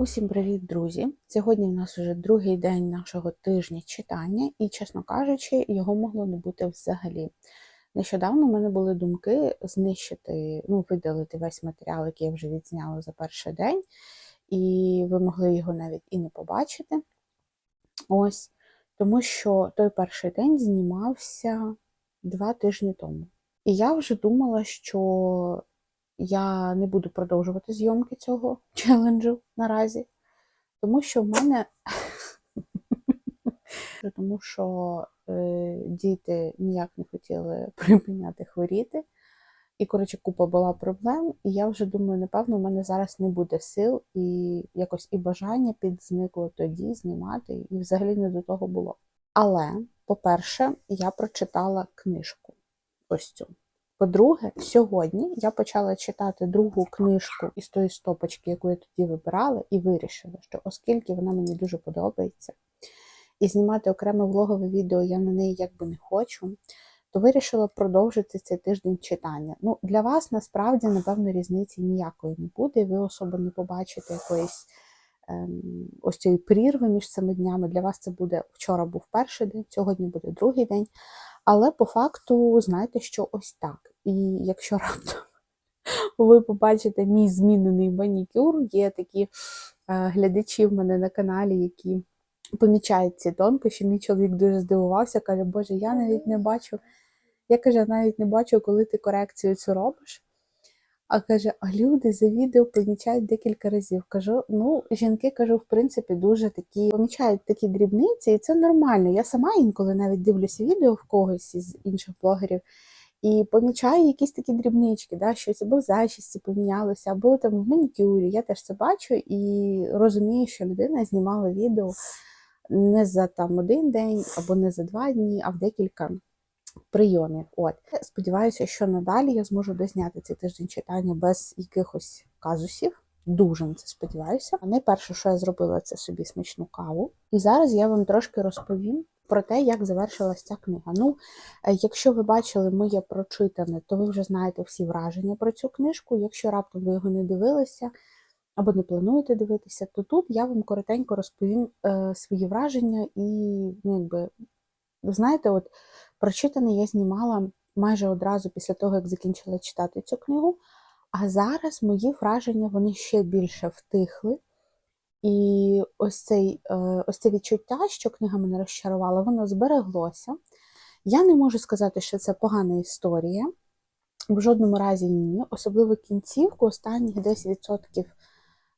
Усім привіт, друзі! Сьогодні в нас вже другий день нашого тижня читання, і, чесно кажучи, його могло не бути взагалі. Нещодавно в мене були думки знищити, ну, видалити весь матеріал, який я вже відзняла за перший день, і ви могли його навіть і не побачити. Ось, тому що той перший день знімався два тижні тому. І я вже думала, що я не буду продовжувати зйомки цього челенджу наразі, тому що в мене тому що е, діти ніяк не хотіли припиняти хворіти. І, коротше, купа була проблем, і я вже думаю, напевно, в мене зараз не буде сил і якось і бажання підзникло тоді знімати, і взагалі не до того було. Але, по-перше, я прочитала книжку ось цю. По-друге, сьогодні я почала читати другу книжку із тої стопочки, яку я тоді вибирала, і вирішила, що оскільки вона мені дуже подобається, і знімати окреме влогове відео я на неї якби не хочу, то вирішила продовжити цей тиждень читання. Ну, для вас насправді, напевно, різниці ніякої не буде, і ви особо не побачите якоїсь ем, ось цієї прірви між цими днями. Для вас це буде вчора був перший день, сьогодні буде другий день. Але по факту, знаєте, що ось так. І якщо раптом ви побачите мій змінений манікюр, є такі е, глядачі в мене на каналі, які помічають ці тонкощі. Мій чоловік дуже здивувався, каже, Боже, я навіть не бачу. Я каже, навіть не бачу, коли ти корекцію цю робиш. А каже, а люди за відео помічають декілька разів. Кажу, ну, жінки кажу, в принципі, дуже такі помічають такі дрібниці, і це нормально. Я сама інколи навіть дивлюся відео в когось із інших блогерів і помічаю якісь такі дрібнички, да, щось або в зачісті помінялося, або там в манікюрі. Я теж це бачу і розумію, що людина знімала відео не за там один день або не за два дні, а в декілька прийомів. От сподіваюся, що надалі я зможу дозняти цей тиждень читання без якихось казусів. Дуже на це сподіваюся. Найперше, що я зробила, це собі смачну каву. І зараз я вам трошки розповім про те, як завершилася ця книга. Ну, е, якщо ви бачили моє прочитане, то ви вже знаєте всі враження про цю книжку. Якщо раптом ви його не дивилися або не плануєте дивитися, то тут я вам коротенько розповім е, свої враження і, ну, якби, знаєте, от прочитане я знімала майже одразу після того, як закінчила читати цю книгу. А зараз мої враження вони ще більше втихли. І ось цей, е, ось це відчуття, що книга мене розчарувала, воно збереглося. Я не можу сказати, що це погана історія. В жодному разі ні. Особливо кінцівку, останніх 10%,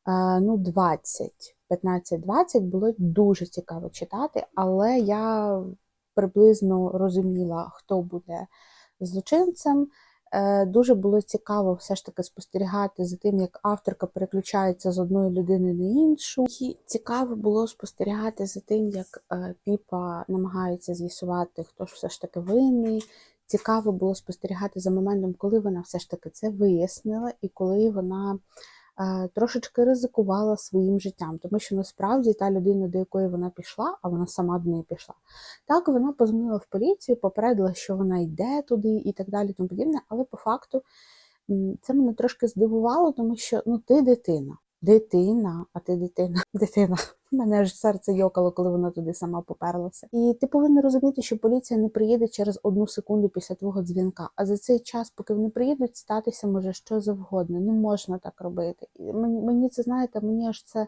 е, ну, 20, 15-20 було дуже цікаво читати, але я приблизно розуміла, хто буде злочинцем. Е, дуже було цікаво все ж таки спостерігати за тим, як авторка переключається з одної людини на іншу. І цікаво було спостерігати за тим, як е, Піпа намагається з'ясувати, хто ж все ж таки винний. Цікаво було спостерігати за моментом, коли вона все ж таки це вияснила, і коли вона трошечки ризикувала своїм життям, тому що насправді та людина, до якої вона пішла, а вона сама до неї пішла, так вона позвонила в поліцію, попередила, що вона йде туди і так далі, тому подібне, але по факту це мене трошки здивувало, тому що ну ти дитина. Дитина, а ти дитина, дитина. Мене ж серце йокало, коли вона туди сама поперлася. І ти повинен розуміти, що поліція не приїде через одну секунду після твого дзвінка. А за цей час, поки вони приїдуть, статися може що завгодно. Не можна так робити. І мені, мені це знаєте, мені аж це.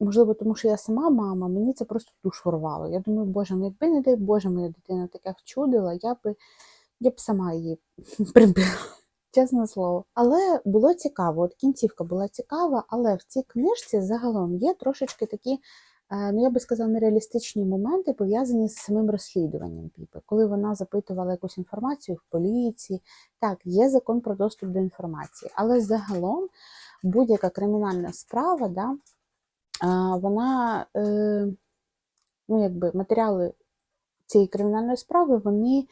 Можливо, тому що я сама мама, мені це просто душ ворвало. Я думаю, боже, ну якби не дай Боже, моя дитина таке вчудила, я би я б сама її прибила чесне слово. Але було цікаво, от кінцівка була цікава, але в цій книжці загалом є трошечки такі, е, ну я би сказала, нереалістичні моменти, пов'язані з самим розслідуванням Піпи. Коли вона запитувала якусь інформацію в поліції, так, є закон про доступ до інформації, але загалом будь-яка кримінальна справа, да, е, вона, е, ну якби матеріали цієї кримінальної справи, вони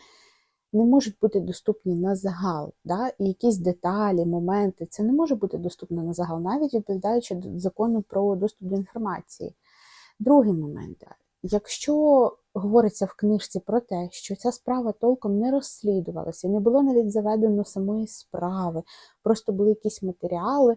не можуть бути доступні на загал. Да? І якісь деталі, моменти, це не може бути доступно на загал, навіть відповідаючи до закону про доступ до інформації. Другий момент. Якщо говориться в книжці про те, що ця справа толком не розслідувалася, не було навіть заведено самої справи, просто були якісь матеріали,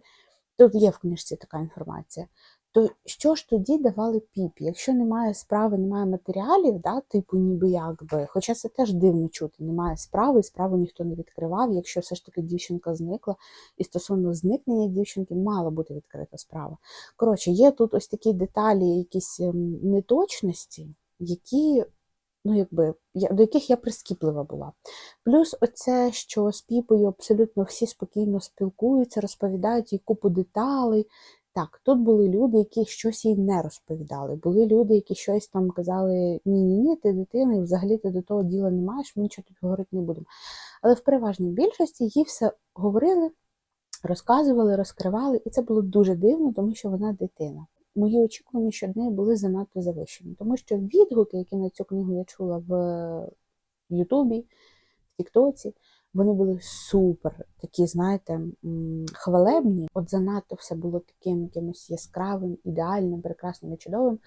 тут є в книжці така інформація, То що ж тоді давали піпі? Якщо немає справи, немає матеріалів, да, типу ніби якби, хоча це теж дивно чути, немає справи, і справу ніхто не відкривав, якщо все ж таки дівчинка зникла, і стосовно зникнення дівчинки мала бути відкрита справа. Коротше, є тут ось такі деталі, якісь ем, неточності, які, ну якби, до яких я прискіплива була. Плюс оце, що з піпою абсолютно всі спокійно спілкуються, розповідають їй купу деталей. Так, тут були люди, які щось їй не розповідали. Були люди, які щось там казали: ні-ні, ні, ти дитина, і взагалі ти до того діла не маєш, ми нічого тобі говорити не будемо. Але в переважній більшості їй все говорили, розказували, розкривали, і це було дуже дивно, тому що вона дитина. Мої очікування щодо неї були занадто завищені, тому що відгуки, які на цю книгу я чула в Ютубі, в Тіктоці, вони були супер, такі, знаєте, хвалебні. От занадто все було таким якимось яскравим, ідеальним, прекрасним і чудовим.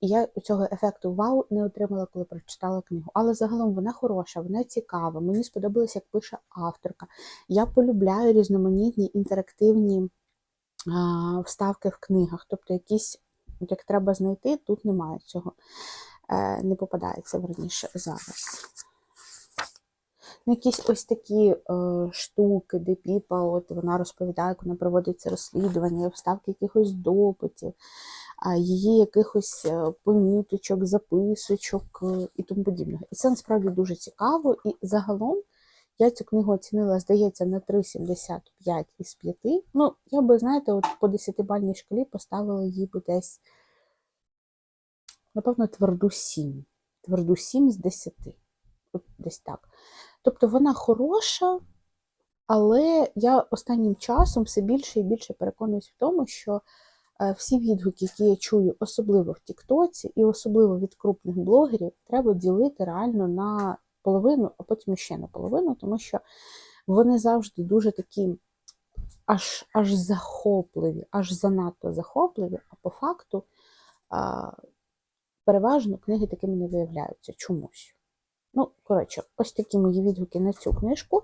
І я цього ефекту вау не отримала, коли прочитала книгу. Але загалом вона хороша, вона цікава. Мені сподобалось, як пише авторка. Я полюбляю різноманітні інтерактивні а, вставки в книгах. Тобто, якісь, як треба знайти, тут немає цього. Е, не попадається верніше зараз. Ну, якісь ось такі е, штуки, де Піпа, от вона розповідає, як вона проводить це розслідування, вставки якихось допитів, її якихось е, поміточок, записочок е, і тому подібного. І це насправді дуже цікаво. І загалом я цю книгу оцінила, здається, на 3,75 із 5. Ну, я би, знаєте, от по 10-бальній шкалі поставила їй би десь, напевно, тверду 7. Тверду 7 з 10. От десь так. Тобто вона хороша, але я останнім часом все більше і більше переконуюсь в тому, що е, всі відгуки, які я чую, особливо в Тіктоці, і особливо від крупних блогерів, треба ділити реально на половину, а потім ще на половину, тому що вони завжди дуже такі аж аж захопливі, аж занадто захопливі, а по факту переважно книги такими не виявляються чомусь. Ну, коротше, ось такі мої відгуки на цю книжку.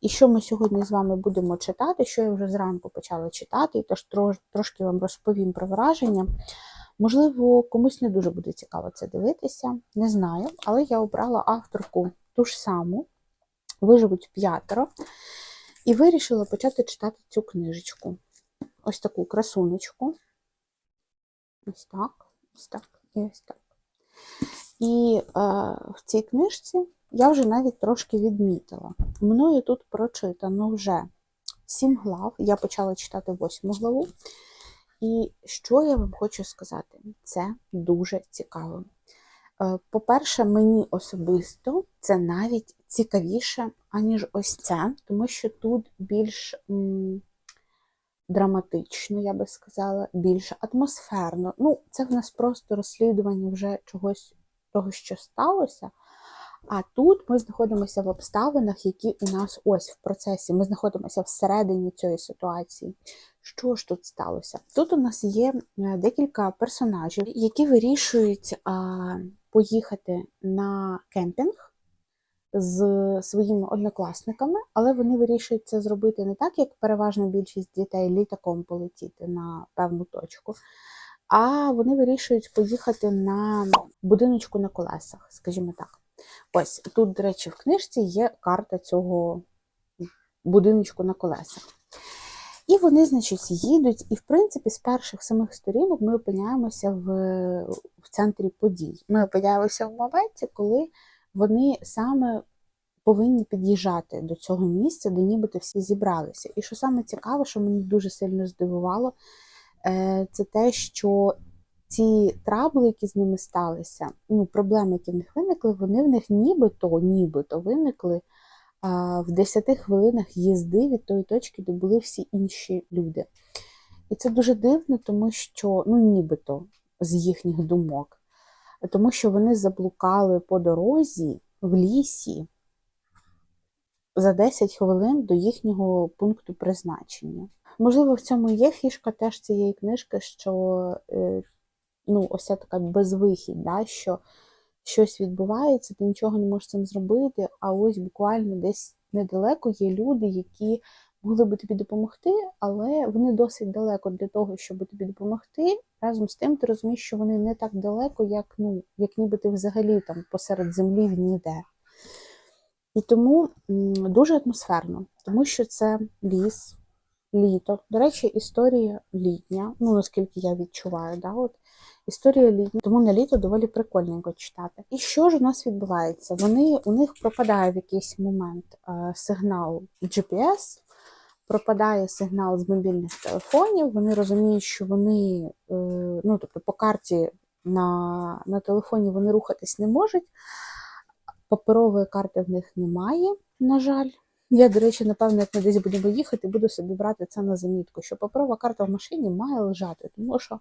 І що ми сьогодні з вами будемо читати, що я вже зранку почала читати, і тож трош, трошки вам розповім про враження. Можливо, комусь не дуже буде цікаво це дивитися, не знаю, але я обрала авторку ту ж саму, виживуть п'ятеро, і вирішила почати читати цю книжечку. Ось таку красунечку. Ось так, ось так і ось так. І е, в цій книжці я вже навіть трошки відмітила. Мною тут прочитано вже сім глав. Я почала читати восьму главу. І що я вам хочу сказати? Це дуже цікаво. Е, По-перше, мені особисто це навіть цікавіше, аніж ось це, тому що тут більш м, драматично, я би сказала, більш атмосферно. Ну, це в нас просто розслідування вже чогось того, що сталося. А тут ми знаходимося в обставинах, які у нас ось в процесі. Ми знаходимося всередині цієї ситуації. Що ж тут сталося? Тут у нас є е, декілька персонажів, які вирішують а, поїхати на кемпінг з своїми однокласниками, але вони вирішують це зробити не так, як переважна більшість дітей літаком полетіти на певну точку. А вони вирішують поїхати на будиночку на колесах, скажімо так. Ось тут, до речі, в книжці є карта цього будиночку на колесах. І вони, значить, їдуть, і, в принципі, з перших самих сторінок ми опиняємося в, в центрі подій. Ми опиняємося в моменті, коли вони саме повинні під'їжджати до цього місця, де нібито всі зібралися. І що саме цікаве, що мені дуже сильно здивувало, це те, що ці трабли, які з ними сталися, ну, проблеми, які в них виникли, вони в них нібито, нібито виникли в 10 хвилинах їзди від тої точки, де були всі інші люди. І це дуже дивно, тому що, ну, нібито з їхніх думок, тому що вони заблукали по дорозі в лісі за 10 хвилин до їхнього пункту призначення. Можливо, в цьому є фішка теж цієї книжки, що е, ну, ось ця така безвихідь, да, що щось відбувається, ти нічого не можеш цим зробити, а ось буквально десь недалеко є люди, які могли би тобі допомогти, але вони досить далеко для того, щоб тобі допомогти. Разом з тим, ти розумієш, що вони не так далеко, як ну, як ніби ти взагалі там посеред землі в ніде. І тому дуже атмосферно, тому що це ліс, літо. До речі, історія літня, ну наскільки я відчуваю, да, от історія літня, тому на літо доволі прикольненько читати. І що ж у нас відбувається? Вони у них пропадає в якийсь момент е, сигнал GPS, пропадає сигнал з мобільних телефонів. Вони розуміють, що вони, е, ну тобто по карті на, на телефоні вони рухатись не можуть. Паперової карти в них немає, на жаль. Я, до речі, напевно, як ми десь будемо їхати, буду собі брати це на замітку, що паперова карта в машині має лежати, тому що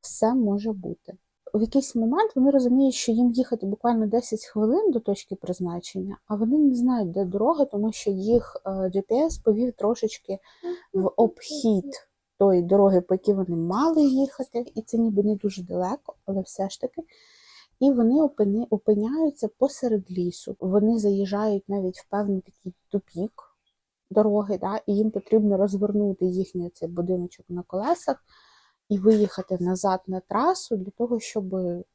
все може бути. В якийсь момент вони розуміють, що їм їхати буквально 10 хвилин до точки призначення, а вони не знають, де дорога, тому що їх е, GPS повів трошечки в обхід тої дороги, по якій вони мали їхати, і це ніби не дуже далеко, але все ж таки. І вони опини, опиняються посеред лісу. Вони заїжджають навіть в певний такий тупік дороги, да, і їм потрібно розвернути їхній цей будиночок на колесах і виїхати назад на трасу для того, щоб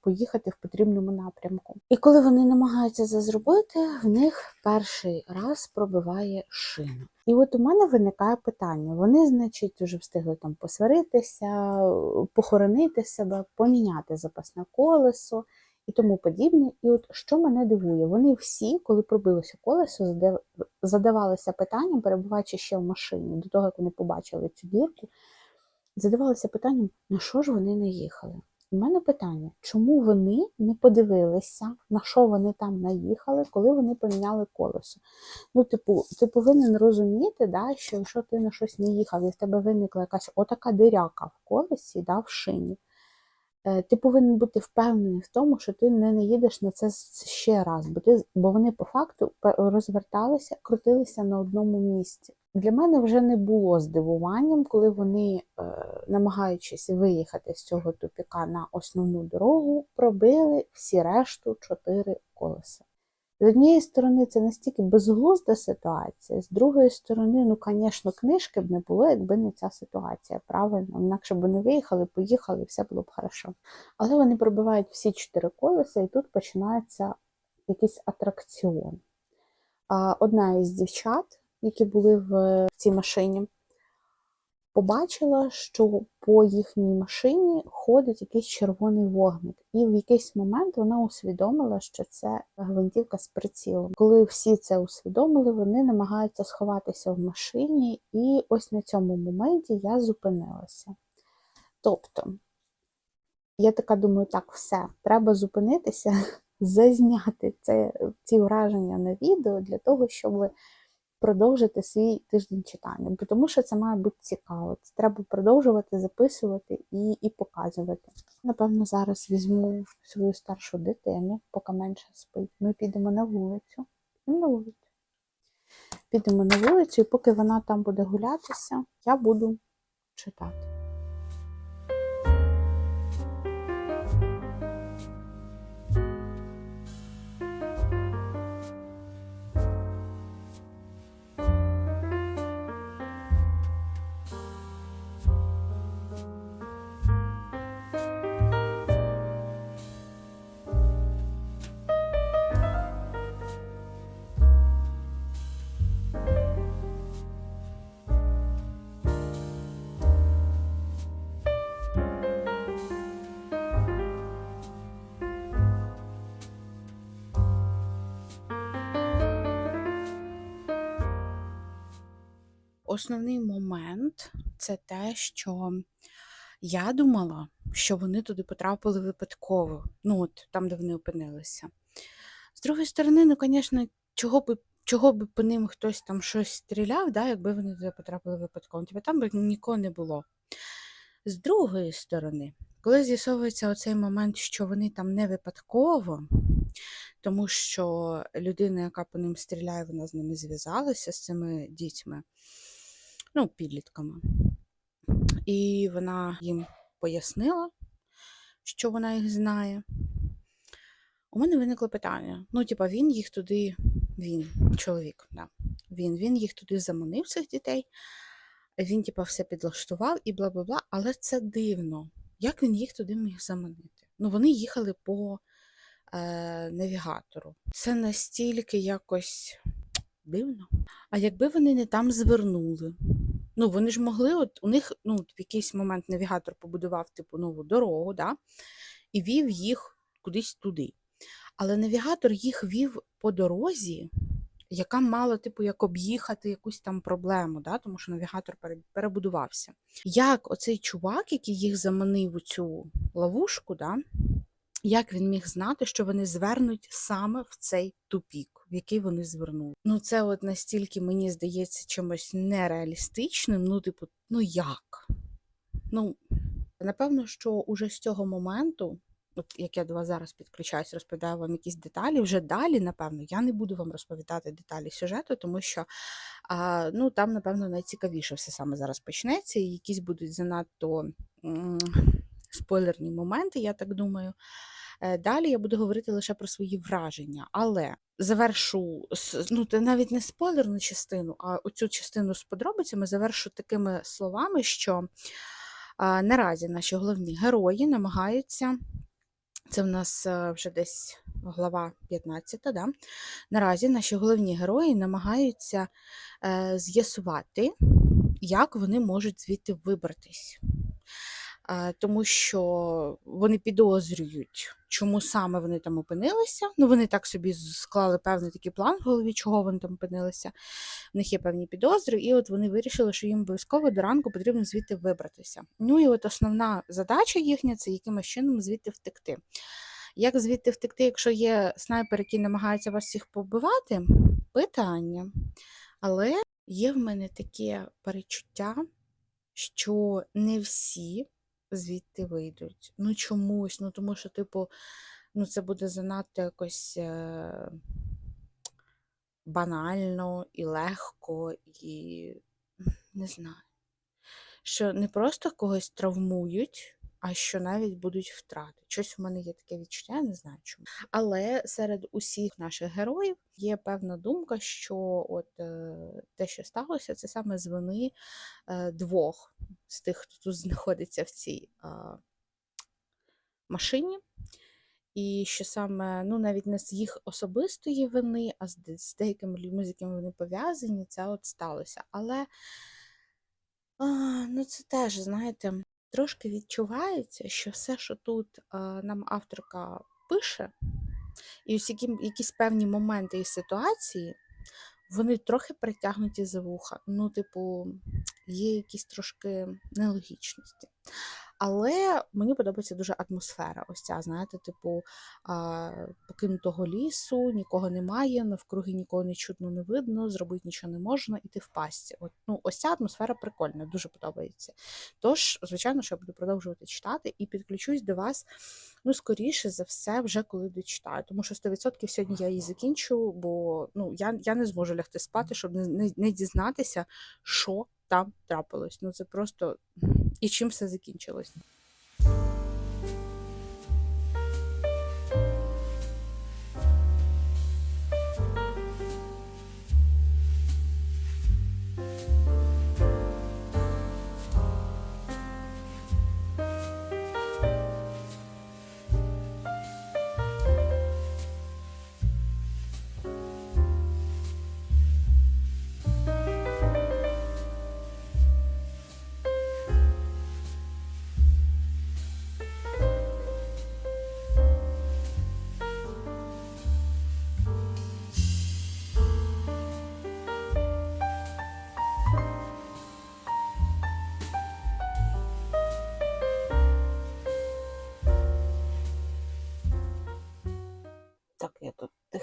поїхати в потрібному напрямку. І коли вони намагаються це зробити, в них перший раз пробиває шину. І от у мене виникає питання: вони, значить, вже встигли там посваритися, похоронити себе, поміняти запасне колесо і тому подібне. І от що мене дивує, вони всі, коли пробилося колесо, задавалися питанням, перебуваючи ще в машині, до того як вони побачили цю дірку, задавалися питанням, на що ж вони не їхали. У мене питання, чому вони не подивилися, на що вони там наїхали, коли вони поміняли колесо? Ну, типу, ти повинен розуміти, да, що якщо ти на щось не їхав, і в тебе виникла якась отака диряка в колесі, да, в шині, ти повинен бути впевнений в тому, що ти не наїдеш на це ще раз, бо, ти, бо вони по факту розверталися, крутилися на одному місці. Для мене вже не було здивуванням, коли вони, е, намагаючись виїхати з цього тупіка на основну дорогу, пробили всі решту чотири колеса. З однієї сторони, це настільки безглузда ситуація, з другої сторони, ну, звісно, книжки б не було, якби не ця ситуація, правильно? Інакше б вони виїхали, поїхали, все було б хорошо. Але вони пробивають всі чотири колеса, і тут починається якийсь атракціон. Одна із дівчат, які були в цій машині, побачила, що по їхній машині ходить якийсь червоний вогник. І в якийсь момент вона усвідомила, що це гвинтівка з прицілом. Коли всі це усвідомили, вони намагаються сховатися в машині, і ось на цьому моменті я зупинилася. Тобто, я така думаю, так, все, треба зупинитися, зазняти це, ці враження на відео для того, щоб продовжити свій тиждень читання, тому що це має бути цікаво. Це треба продовжувати записувати і, і показувати. Напевно, зараз візьму свою старшу дитину, поки менше спить. Ми підемо на вулицю. На вулицю. Підемо на вулицю, і поки вона там буде гулятися, я буду читати. Основний момент це те, що я думала, що вони туди потрапили випадково, ну от там, де вони опинилися. З другої сторони, ну, звісно, чого би, чого би по ним хтось там щось стріляв, да, якби вони туди потрапили випадково. Тобто там би нікого не було. З другої сторони, коли з'ясовується оцей момент, що вони там не випадково, тому що людина, яка по ним стріляє, вона з ними зв'язалася, з цими дітьми, ну, підлітками. І вона їм пояснила, що вона їх знає. У мене виникло питання. Ну, типа, він їх туди, він, чоловік, да, він. Він їх туди заманив, цих дітей. Він, типа, все підлаштував і бла бла бла. Але це дивно. Як він їх туди міг заманити? Ну, вони їхали по е, навігатору. Це настільки якось дивно. А якби вони не там звернули? Ну, вони ж могли, от у них ну, в якийсь момент навігатор побудував типу нову дорогу, да? і вів їх кудись туди. Але навігатор їх вів по дорозі, яка мала, типу, як об'їхати якусь там проблему, да? тому що навігатор перебудувався. Як оцей чувак, який їх заманив у цю ловушку, да? Як він міг знати, що вони звернуть саме в цей тупік, в який вони звернули? Ну, це от настільки мені здається чимось нереалістичним. Ну, типу, ну як? Ну, напевно, що уже з цього моменту, от як я до вас зараз підключаюсь, розповідаю вам якісь деталі, вже далі, напевно, я не буду вам розповідати деталі сюжету, тому що а, ну, там, напевно, найцікавіше все саме зараз почнеться, і якісь будуть занадто м, спойлерні моменти, я так думаю. Е, Далі я буду говорити лише про свої враження, але завершу ну, навіть не спойлерну частину, а оцю частину з подробицями завершу такими словами, що наразі наші головні герої намагаються. Це в нас е, вже десь глава 15, да? Наразі наші головні герої намагаються е, з'ясувати, як вони можуть звідти вибратись. Тому що вони підозрюють, чому саме вони там опинилися. Ну, вони так собі склали певний такий план в голові, чого вони там опинилися. В них є певні підозри, і от вони вирішили, що їм обов'язково до ранку потрібно звідти вибратися. Ну і от основна задача їхня це якимось чином звідти втекти. Як звідти втекти, якщо є снайпер, який намагається вас всіх побивати? Питання. Але є в мене таке перечуття, що не всі звідти вийдуть. Ну чомусь, ну тому що, типу, ну це буде занадто якось е, банально і легко, і не знаю. Що не просто когось травмують, а що навіть будуть втрати. Щось у мене є таке відчуття, я не знаю чому. Але серед усіх наших героїв є певна думка, що от е, те, що сталося, це саме з вини е, двох з тих, хто тут знаходиться в цій е, машині. І що саме, ну навіть не з їх особистої вини, а з, деякими людьми, з якими вони пов'язані, це от сталося. Але а, ну це теж, знаєте, трошки відчувається, що все, що тут а, нам авторка пише, і ось які, якісь певні моменти і ситуації, вони трохи притягнуті за вуха. Ну, типу, є якісь трошки нелогічності. Але мені подобається дуже атмосфера. Ось ця, знаєте, типу а, покинутого лісу, нікого немає, навкруги нікого не чутно, не видно, зробити нічого не можна, і ти в пастці. От, ну, ось ця атмосфера прикольна, дуже подобається. Тож, звичайно, що я буду продовжувати читати і підключусь до вас, ну, скоріше за все, вже коли дочитаю. Тому що 100% сьогодні я її закінчу, бо ну, я, я не зможу лягти спати, щоб не, не, не дізнатися, що там трапилось. Ну, це просто і чим все закінчилось.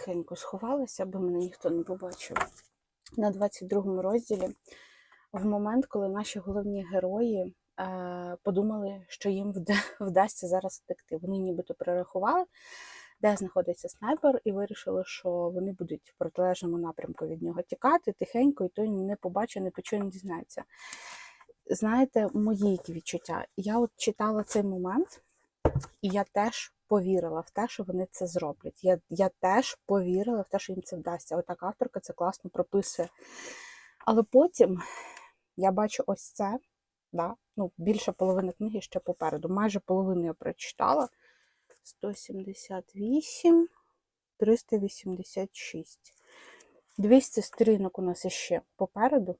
Тихенько сховалася, аби мене ніхто не побачив. На 22-му розділі, в момент, коли наші головні герої е, подумали, що їм вда- вдасться зараз втекти. Вони нібито перерахували, де знаходиться снайпер, і вирішили, що вони будуть в протилежному напрямку від нього тікати тихенько, і той не побачить, не почує, не дізнається. Знаєте, мої відчуття. Я от читала цей момент, І я теж повірила в те, що вони це зроблять. Я, я теж повірила в те, що їм це вдасться. Отак авторка це класно прописує. Але потім я бачу ось це, да? ну, більше половини книги ще попереду. Майже половину я прочитала. 178, 386. 200 сторінок у нас іще попереду.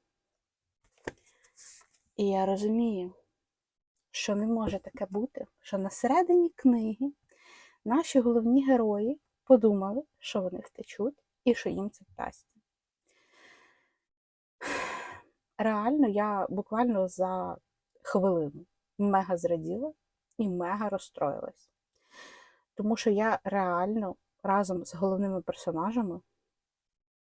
І я розумію, що не може таке бути, що на середині книги наші головні герої подумали, що вони втечуть і що їм це вдасться. Реально, я буквально за хвилину мега зраділа і мега розстроїлась. Тому що я реально разом з головними персонажами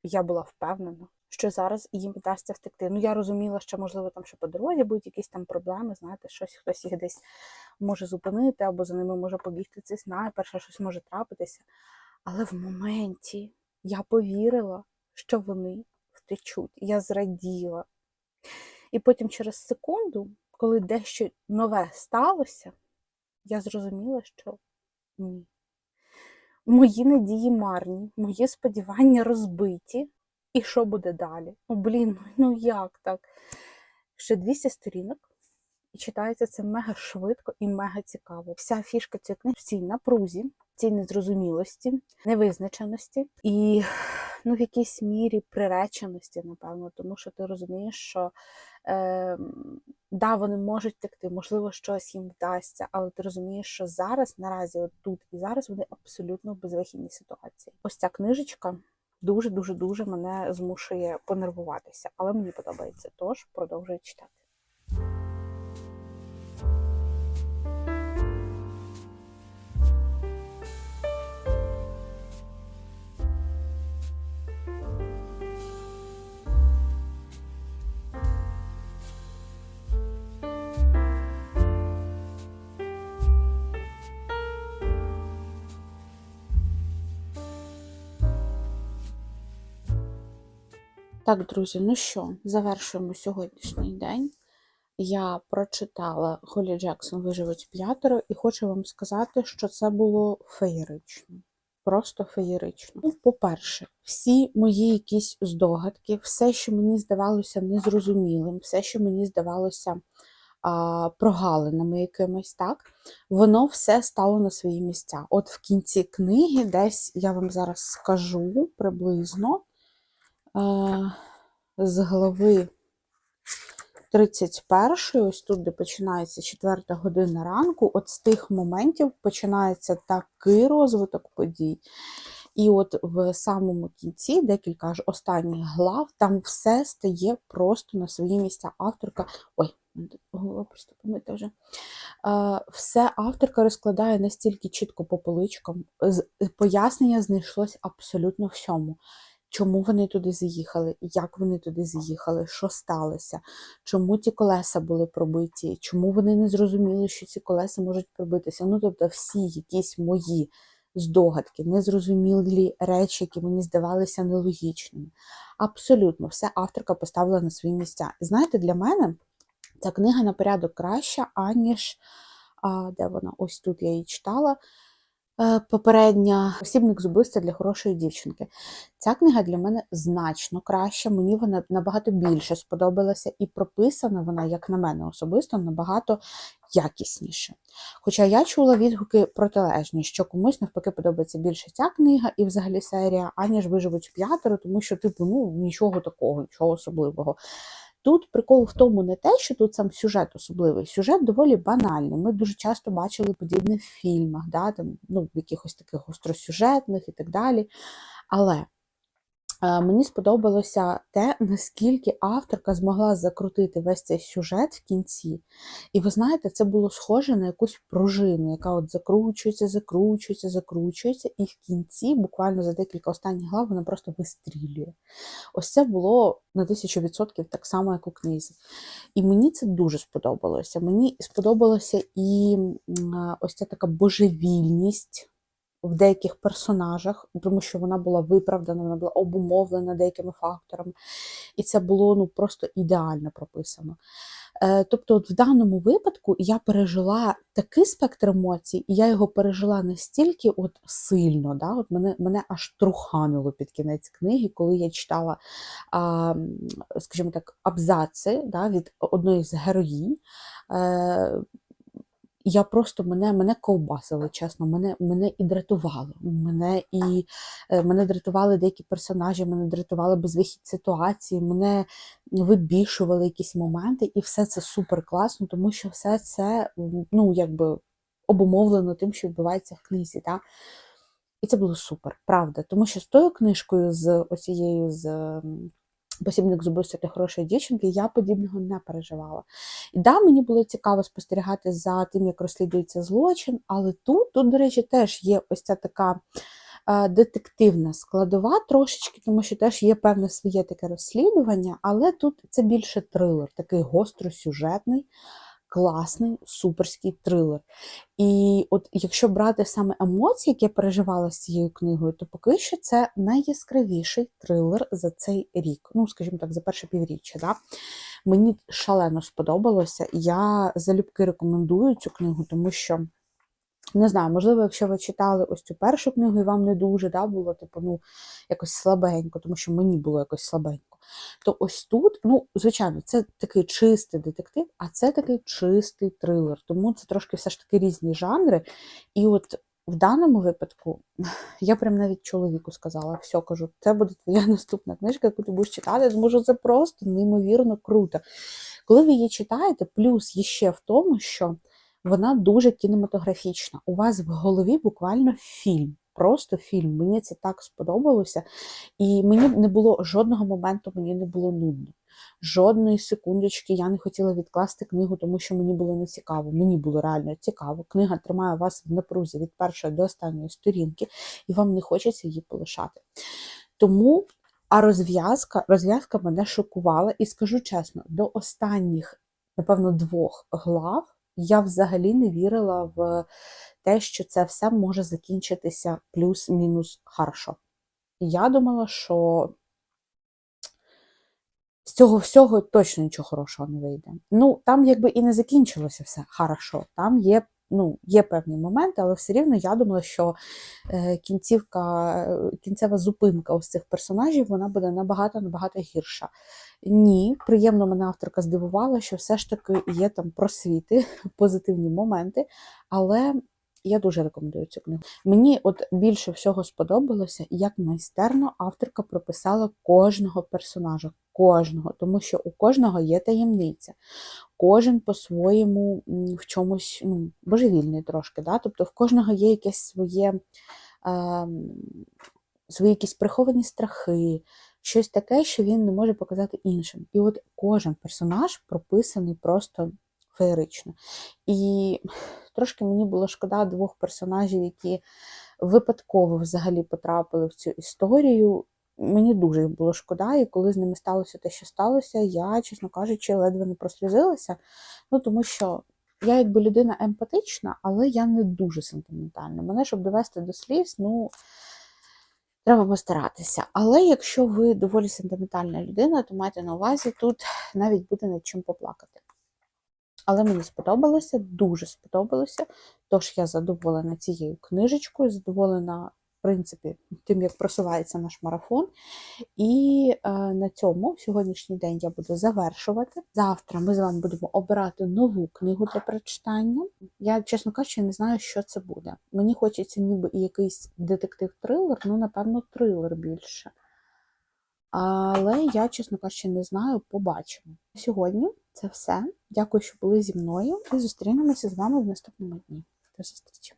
я була впевнена, що зараз їм вдасться втекти. Ну, я розуміла, що, можливо, там ще по дорозі будуть якісь там проблеми, знаєте, щось хтось їх десь може зупинити, або за ними може побігти цей снайпер, ще щось може трапитися. Але в моменті я повірила, що вони втечуть. Я зраділа. І потім через секунду, коли дещо нове сталося, я зрозуміла, що ні. Мої надії марні, мої сподівання розбиті. І що буде далі? Ну, блін, ну як так? Ще 200 сторінок, і читається це мега швидко і мега цікаво. Вся фішка цієї книги в цій напрузі, цій незрозумілості, невизначеності і ну, в якійсь мірі приреченості, напевно, тому що ти розумієш, що е, да, вони можуть втекти, можливо, щось їм вдасться, але ти розумієш, що зараз, наразі, от тут і зараз вони абсолютно в безвихідній ситуації. Ось ця книжечка дуже дуже дуже мене змушує понервуватися, але мені подобається. Тож продовжую читати. Так, друзі, ну що, завершуємо сьогоднішній день. Я прочитала Холі Джексон Виживуть п'ятеро і хочу вам сказати, що це було феєрично. Просто феєрично. Ну, по-перше, всі мої якісь здогадки, все, що мені здавалося незрозумілим, все, що мені здавалося а, прогалинами якимось, так, воно все стало на свої місця. От в кінці книги, десь я вам зараз скажу приблизно з глави 31, ось тут, де починається 4 година ранку, от з тих моментів починається такий розвиток подій. І от в самому кінці, декілька аж останніх глав, там все стає просто на свої місця. Авторка. Ой, голова просто помита вже. Все авторка розкладає настільки чітко по поличкам. Пояснення знайшлось абсолютно всьому чому вони туди заїхали, як вони туди заїхали, що сталося, чому ті колеса були пробиті, чому вони не зрозуміли, що ці колеса можуть пробитися. Ну, тобто, всі якісь мої здогадки, незрозумілі речі, які мені здавалися нелогічними. Абсолютно, все авторка поставила на свої місця. Знаєте, для мене ця книга на порядок краща, аніж а, де вона? Ось тут я її читала. Е, попередня посібник з для хорошої дівчинки. Ця книга для мене значно краща, мені вона набагато більше сподобалася, і прописана вона, як на мене, особисто набагато якісніше. Хоча я чула відгуки протилежні, що комусь навпаки подобається більше ця книга і взагалі серія, аніж виживуть п'ятеро, тому що, типу, ну нічого такого, нічого особливого. Тут прикол в тому не те, що тут сам сюжет особливий. Сюжет доволі банальний. Ми дуже часто бачили подібне в фільмах, да, там, ну, в якихось таких гостросюжетних і так далі. Але Мені сподобалося те, наскільки авторка змогла закрутити весь цей сюжет в кінці. І ви знаєте, це було схоже на якусь пружину, яка от закручується, закручується, закручується, і в кінці, буквально за декілька останніх глав, вона просто вистрілює. Ось це було на тисячу відсотків так само, як у книзі. І мені це дуже сподобалося. Мені сподобалося і ось ця така божевільність в деяких персонажах, тому що вона була виправдана, вона була обумовлена деякими факторами. І це було ну, просто ідеально прописано. Е, Тобто, от в даному випадку я пережила такий спектр емоцій, і я його пережила настільки от сильно. Да? От мене, мене аж труханило під кінець книги, коли я читала, а, скажімо так, абзаци да, від одної з героїнь. Я просто мене, мене ковбасило, чесно, мене, мене і дратувало. Мене і е, мене дратували деякі персонажі, мене дратували безвихідь ситуації, мене вибішували якісь моменти, і все це супер класно, тому що все це ну, якби обумовлено тим, що відбувається в книзі. Да? І це було супер, правда. Тому що з тою книжкою, з оцією з посібник з для хорошої дівчинки, я подібного не переживала. І да, мені було цікаво спостерігати за тим, як розслідується злочин, але тут, тут, до речі, теж є ось ця така е, детективна складова трошечки, тому що теж є певне своє таке розслідування, але тут це більше трилер, такий гостросюжетний, класний, суперський трилер. І от якщо брати саме емоції, які я переживала з цією книгою, то поки що це найяскравіший трилер за цей рік. Ну, скажімо так, за перше півріччя. Да? Мені шалено сподобалося. Я залюбки рекомендую цю книгу, тому що. Не знаю, можливо, якщо ви читали ось цю першу книгу, і вам не дуже да, було, типу, ну, якось слабенько, тому що мені було якось слабенько. То ось тут, ну, звичайно, це такий чистий детектив, а це такий чистий трилер. Тому це трошки все ж таки різні жанри. І от в даному випадку я прям навіть чоловіку сказала: все кажу, це буде твоя наступна книжка, яку ти будеш читати, тому що це просто неймовірно круто. Коли ви її читаєте, плюс є ще в тому, що вона дуже кінематографічна. У вас в голові буквально фільм. Просто фільм. Мені це так сподобалося. І мені не було жодного моменту, мені не було нудно. Жодної секундочки я не хотіла відкласти книгу, тому що мені було не цікаво. Мені було реально цікаво. Книга тримає вас в напрузі від першої до останньої сторінки, і вам не хочеться її полишати. Тому, а розв'язка, розв'язка мене шокувала, і скажу чесно, до останніх, напевно, двох глав я взагалі не вірила в те, що це все може закінчитися плюс-мінус хорошо. Я думала, що з цього всього точно нічого хорошого не вийде. Ну, там якби і не закінчилося все хорошо. Там є ну, є певні моменти, але все рівно я думала, що е, кінцівка, е, кінцева зупинка ось цих персонажів вона буде набагато-набагато гірша. Ні, приємно мене авторка здивувала, що все ж таки є там просвіти, позитивні моменти, але я дуже рекомендую цю книгу. Мені от більше всього сподобалося, як майстерно авторка прописала кожного персонажа, кожного, тому що у кожного є таємниця. Кожен по-своєму в чомусь ну, божевільний трошки. Да? Тобто в кожного є якесь своє, е, свої якісь приховані страхи, щось таке, що він не може показати іншим. І от кожен персонаж прописаний просто феєрично. І трошки мені було шкода двох персонажів, які випадково взагалі потрапили в цю історію. Мені дуже їх було шкода, і коли з ними сталося те, що сталося, я, чесно кажучи, ледве не прослізилася. Ну, тому що я якби людина емпатична, але я не дуже сентиментальна. Мене, щоб довести до сліз, ну. Треба постаратися. Але якщо ви доволі сентиментальна людина, то майте на увазі, тут навіть буде над чим поплакати. Але мені сподобалося, дуже сподобалося. Тож я задоволена цією книжечкою, задоволена, в принципі, тим, як просувається наш марафон. І е, на цьому сьогоднішній день я буду завершувати. Завтра ми з вами будемо обирати нову книгу для прочитання. Я, чесно кажучи, не знаю, що це буде. Мені хочеться ніби якийсь детектив-трилер, ну, напевно, трилер більше. Але я, чесно кажучи, не знаю, побачимо. Сьогодні це все. Дякую, що були зі мною, і зустрінемося з вами в наступному дні. До зустрічі!